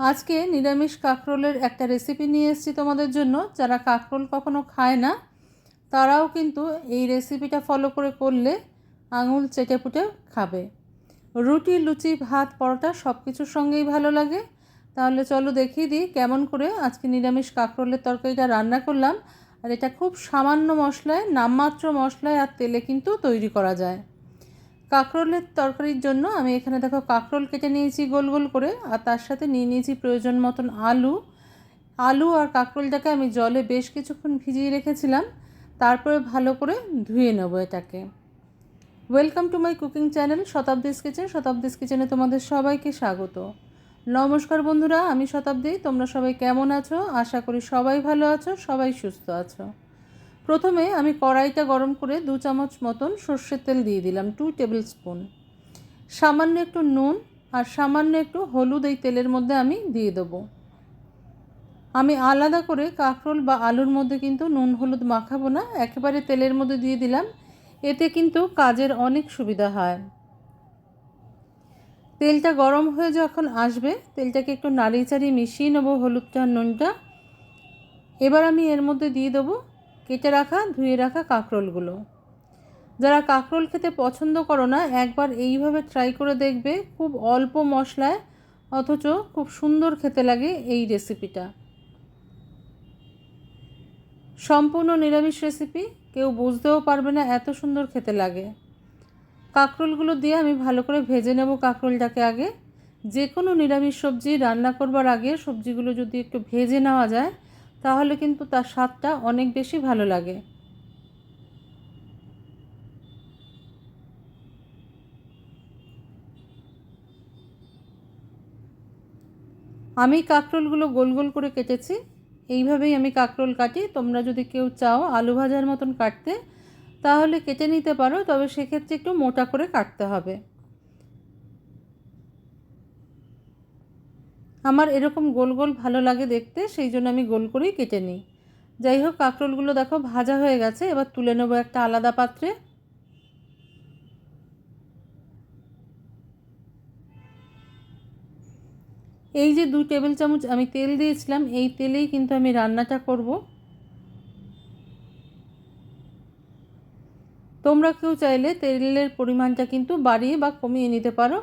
আজকে নিরামিষ কাঁকরোলের একটা রেসিপি নিয়ে এসেছি তোমাদের জন্য। যারা কাঁকরোল কখনো খায় না, তারাও কিন্তু এই রেসিপিটা ফলো করে করলে আঙুল চেটে পুটে খাবে। রুটি, লুচি, ভাত, পরোটা সব কিছুর সঙ্গেই ভালো লাগে। তাহলে চলো দেখিয়ে দিই কেমন করে আজকে নিরামিষ কাঁকরোলের তরকারিটা রান্না করলাম। আর এটা খুব সামান্য মশলায়, নামমাত্র মশলায় আর তেলে কিন্তু তৈরি করা যায়। কাঁকরোলের তরকারির জন্য আমি এখানে দেখো কাঁকরোল কেটে নিয়েছি গোল গোল করে, আর তার সাথে নিয়ে নিয়েছি প্রয়োজন মতন আলু। আলু আর কাঁকরোলটাকে আমি জলে বেশ কিছুক্ষণ ভিজিয়ে রেখেছিলাম, তারপরে ভালো করে ধুয়ে নেব এটাকে। Welcome to my cooking channel Shatabdi's kitchen Shatabdi's কিচেনে তোমাদের সবাইকে স্বাগত। নমস্কার বন্ধুরা, আমি শতাব্দী, তোমরা সবাই কেমন আছো? আশা করি সবাই ভালো আছো, সবাই সুস্থ আছো। প্রথমে আমি কড়াইটা গরম করে দু চামচ মতন সর্ষের তেল দিয়ে দিলাম টু টেবিল স্পুন সামান্য একটু নুন আর সামান্য একটু হলুদ এই তেলের মধ্যে আমি দিয়ে দেবো। আমি আলাদা করে কাঁকরোল বা আলুর মধ্যে কিন্তু নুন হলুদ মাখাবো না, একেবারে তেলের মধ্যে দিয়ে দিলাম। এতে কিন্তু কাজের অনেক সুবিধা হয়। তেলটা গরম হয়ে যখন আসবে, তেলটাকে একটু নাড়িয়ে চাড়িয়ে মিশিয়ে নেব হলুদটা নুনটা। এবার আমি এর মধ্যে দিয়ে দেবো কেটে রাখা, ধুয়ে রাখা কাঁকরোলগুলো। যারা কাঁকরোল খেতে পছন্দ করো না, একবার এইভাবে ট্রাই করে দেখবে, খুব অল্প মশলায়, অথচ খুব সুন্দর খেতে লাগে এই রেসিপিটা সম্পূর্ণ নিরামিষ রেসিপি কেউ বুঝতেও পারবে না এত সুন্দর খেতে লাগে। কাঁকরোলগুলো দিয়ে আমি ভালো করে ভেজে নেব কাঁকরোলটাকে আগে। যে কোনো নিরামিষ সবজি রান্না করবার আগে সবজিগুলো যদি একটু ভেজে নেওয়া যায় তাহলে কিন্তু তার স্বাদটা অনেক বেশি ভালো লাগে। আমি কাঁকরোলগুলো গোল গোল করে কেটেছি। এইভাবেই আমি কাঁকরোল কাটি। তোমরা যদি কেউ চাও আলু ভাজার মতন কাটতে, তাহলে কেটে নিতে পারো, তবে সেক্ষেত্রে একটু মোটা করে কাটতে হবে। আমার এরকম গোল গোল ভালো লাগে দেখতে, সেই জন্য আমি গোল করেই কেটে নিই। যাই হোক, কাঁকরোলগুলো দেখো ভাজা হয়ে গেছে, এবার তুলে নেব একটা আলাদা পাত্রে। এই যে দু টেবিল চামচ আমি তেল দিয়েছিলাম, এই তেলেই কিন্তু আমি রান্নাটা করব। তোমরা কেউ চাইলে তেলের পরিমাণটা কিন্তু বাড়িয়ে বা কমিয়ে নিতে পারো,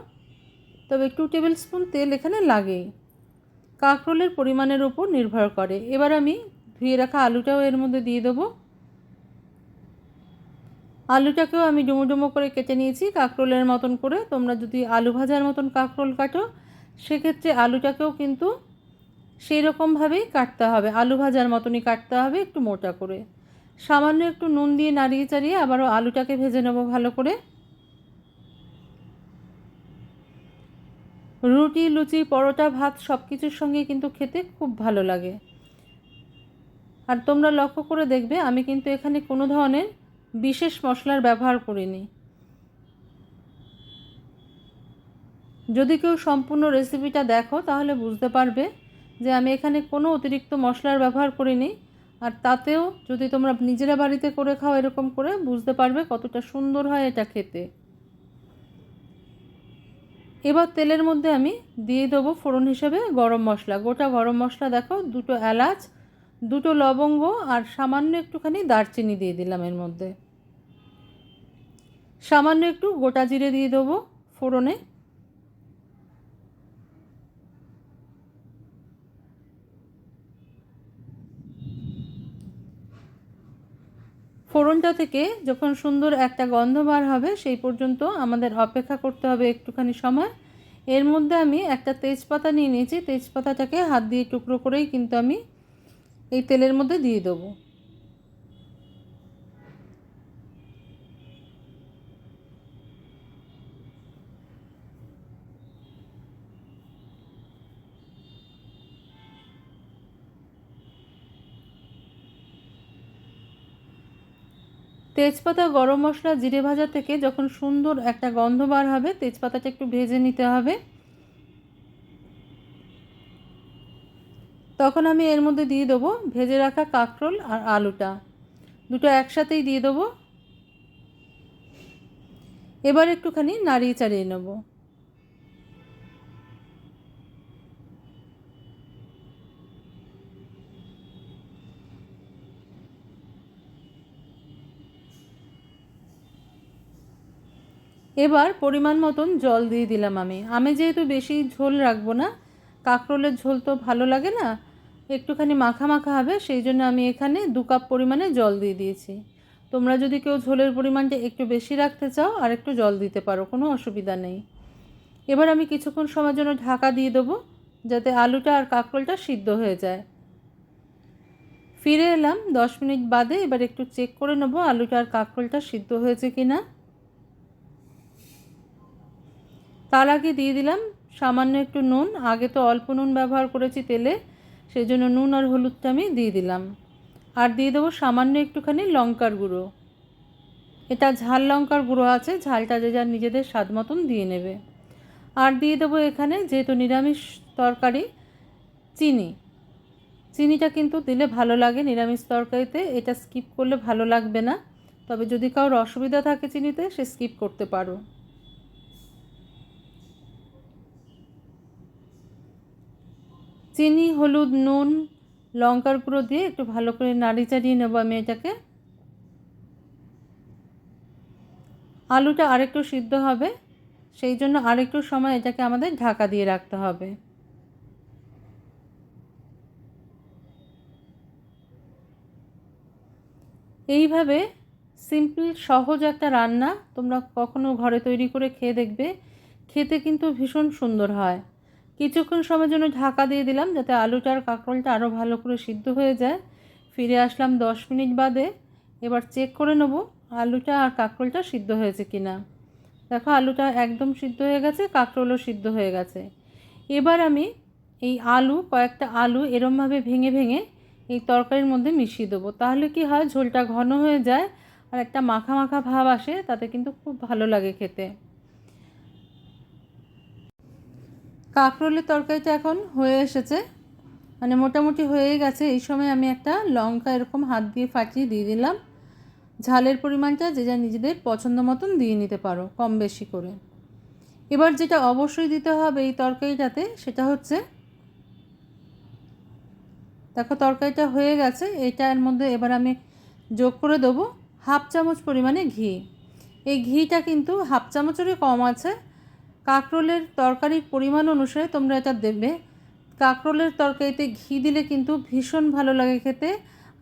তবে টু টেবিল স্পুন তেল এখানে লাগেই। কাঁকরোলের পরিমাণের উপর নির্ভর করে। এবার আমি ধুয়ে রাখা আলুটাও এর মধ্যে দিয়ে দেবো। আলুটাকেও আমি ডুমো ডুমো করে কেটে নিয়েছি কাঁকরোলের মতন করে। তোমরা যদি আলু ভাজার মতন কাঁকরোল কাটো, সেক্ষেত্রে আলুটাকেও কিন্তু সেই রকমভাবেই কাটতে হবে। আলু ভাজার মতনই কাটতে হবে একটু মোটা করে। সামান্য একটু নুন দিয়ে নাড়িয়ে চাড়িয়ে আবারও আলুটাকে ভেজে নেব ভালো করে। রুটি, লুচি, পরোটা, ভাত সব কিছুর সঙ্গে কিন্তু খেতে খুব ভালো লাগে। আর তোমরা লক্ষ্য করে দেখবে, আমি কিন্তু এখানে কোনো ধরনের বিশেষ মশলার ব্যবহার করিনি। যদি কেউ সম্পূর্ণ রেসিপিটা দেখো, তাহলে বুঝতে পারবে যে আমি এখানে কোনো অতিরিক্ত মশলার ব্যবহার করিনি। আর তাতেও যদি তোমরা নিজেরা বাড়িতে করে খাও এরকম করে, বুঝতে পারবে কতটা সুন্দর হয় এটা খেতে। এবার তেলের মধ্যে আমি দিয়ে দেবো ফোড়ন হিসেবে গরম মশলা। গোটা গরম মশলা দেখো, দুটো এলাচ, দুটো লবঙ্গ আর সামান্য একটুখানি দারচিনি দিয়ে দিলাম এর মধ্যে। সামান্য একটু গোটা জিরে দিয়ে দেবো ফোড়নে। ফোড়নটা থেকে যখন সুন্দর একটা গন্ধ বার হবে, সেই পর্যন্ত আমাদের অপেক্ষা করতে হবে একটুখানি সময়। এর মধ্যে আমি একটা তেজপাতা নিয়ে নিয়েছি। তেজপাতাটাকে হাত দিয়ে টুকরো করেই কিন্তু আমি এই তেলের মধ্যে দিয়ে দেবো। তেজপাতা গরম মশলা জিরে ভাজা থেকে যখন সুন্দর একটা গন্ধ বার হবে, তেজপাতাটা একটু ভেজে নিতে হবে। তখন আমি এর মধ্যে দিয়ে দেবো ভেজে রাখা কাঁকরোল আর আলুটা। দুটো একসাথেই দিয়ে দেবো। এবার একটুখানি নাড়িয়ে চাড়িয়ে নেব। এবার পরিমাণ মতন জল দিয়ে দিলাম আমি। আমি যেহেতু বেশি ঝোল রাখব না, কাঁকরোলের ঝোল তো ভালো লাগে না, একটুখানি মাখা মাখা হবে, সেই জন্য আমি এখানে দু কাপ পরিমাণে জল দিয়ে দিয়েছি। তোমরা যদি কেউ ঝোলের পরিমাণটা একটু বেশি রাখতে চাও, আর একটু জল দিতে পারো, কোনো অসুবিধা নেই। এবার আমি কিছুক্ষণ সময়ের জন্য ঢাকা দিয়ে দেবো, যাতে আলুটা আর কাঁকরোলটা সিদ্ধ হয়ে যায়। ফিরে এলাম, দশ মিনিট বাদে এবার একটু চেক করে নেব আলুটা আর কাঁকরোলটা সিদ্ধ হয়েছে কি না তার আগে দিয়ে দিলাম সামান্য একটু নুন। আগে তো অল্প নুন ব্যবহার করেছি তেলে সেই জন্য নুন আর হলুদটা আমি দিয়ে দিলাম। আর দিয়ে দেবো সামান্য একটুখানি লঙ্কার গুঁড়ো। এটা ঝাল লঙ্কার গুঁড়ো আছে, ঝালটা যে যার নিজেদের স্বাদ মতন দিয়ে নেবে। আর দিয়ে দেবো এখানে যেহেতু নিরামিষ তরকারি, চিনি। চিনিটা কিন্তু দিলে ভালো লাগে নিরামিষ তরকারিতে, এটা স্কিপ করলে ভালো লাগবে না। তবে যদি কারোর অসুবিধা থাকে চিনিতে, সে স্কিপ করতে পারো। চিনি, হলুদ, নুন, লঙ্কার গুঁড়ো দিয়ে একটু ভালো করে নাড়ি চাড়িয়ে নেব আমি এটাকে। আলুটা আরেকটু সিদ্ধ হবে, সেই জন্য আরেকটু সময় এটাকে আমাদের ঢাকা দিয়ে রাখতে হবে। এইভাবে সিম্পল, সহজ একটা রান্না তোমরা কখনো ঘরে তৈরি করে খেয়ে দেখবে, খেতে কিন্তু ভীষণ সুন্দর হয়। কিছুক্ষণ সময়ের জন্য ঢাকা দিয়ে দিলাম যাতে আলুটা আর কাঁকরোলটা আরও ভালো করে সিদ্ধ হয়ে যায়। ফিরে আসলাম দশ মিনিট বাদে। এবার চেক করে নেব আলুটা আর কাঁকরোলটা সিদ্ধ হয়েছে কি না দেখো আলুটা একদম সিদ্ধ হয়ে গেছে, কাঁকরোলও সিদ্ধ হয়ে গেছে। এবার আমি এই আলু, কয়েকটা আলু এরমভাবে ভেঙে ভেঙে এই তরকারির মধ্যে মিশিয়ে দেবো। তাহলে কি হয়, ঝোলটা ঘন হয়ে যায় আর একটা মাখা মাখা ভাব আসে, তাতে কিন্তু খুব ভালো লাগে খেতে। কাঁকরোলের তরকারিটা এখন হয়ে এসেছে। মানে মোটামুটি হয়ে গেছে। এই সময় আমি একটা লঙ্কা এরকম হাত দিয়ে ফাটিয়ে দিয়ে দিলাম। ঝালের পরিমাণটা যে যা নিজেদের পছন্দ মতন দিয়ে নিতে পারো, কম বেশি করে। এবার যেটা অবশ্যই দিতে হবে এই তরকারিটাতে, সেটা হচ্ছে দেখো তরকারিটা হয়ে গেছে। এটার মধ্যে এবার আমি যোগ করে দেবো হাফ চামচ পরিমাণে ঘি। এই ঘিটা কিন্তু হাফ চামচেরই কম আছে। কাঁকরোলের তরকারির পরিমাণ অনুসারে তোমরা এটা দেবে। কাঁকরোলের তরকারিতে ঘি দিলে কিন্তু ভীষণ ভালো লাগে খেতে,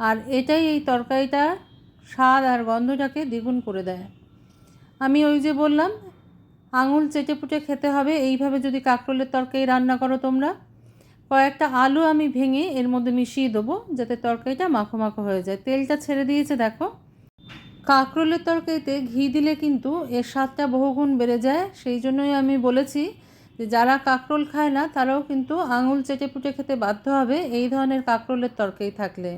আর এটাই এই তরকারিটা স্বাদ আর গন্ধটাকে দ্বিগুণ করে দেয়। আমি ওই যে বললাম, আঙুল চেটে পুটে খেতে হবে, এইভাবে যদি কাঁকরোলের তরকারি রান্না করো তোমরা। কয়েকটা আলু আমি ভেঙে এর মধ্যে মিশিয়ে দেবো, যাতে তরকারিটা মাখো মাখো হয়ে যায়। তেলটা ছেড়ে দিয়েছে, দেখো। কাঁকরোলের তরকারিতে ঘি দিলে কিন্তু এর স্বাদটা বহুগুণ বেড়ে যায়। সেই জন্যই আমি বলেছি যে যারা কাঁকরোল খায় না, তারাও কিন্তু আঙুল চেটে পুটে খেতে বাধ্য হবে এই ধরনের কাঁকরোলের তরকারি থাকলে।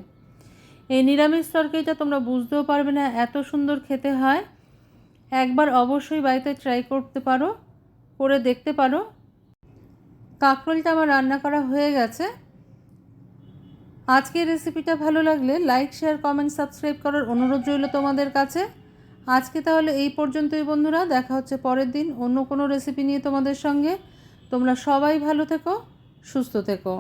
এই নিরামিষ তরকারিটা তোমরা বুঝতেও পারবে না এত সুন্দর খেতে হয়। একবার অবশ্যই বাড়িতে ট্রাই করতে পারো, করে দেখতে পারো। কাঁকরোলটা আমার রান্না করা হয়ে গেছে। আজকের রেসিপিটা ভালো লাগলে লাইক শেয়ার কমেন্ট সাবস্ক্রাইব করার অনুরোধ রইল তোমাদের কাছে। আজকে তাহলে এই পর্যন্তই বন্ধুরা, দেখা হচ্ছে পরের দিন অন্য কোনো রেসিপি নিয়ে তোমাদের সঙ্গে। তোমরা সবাই ভালো থেকো, সুস্থ থেকো।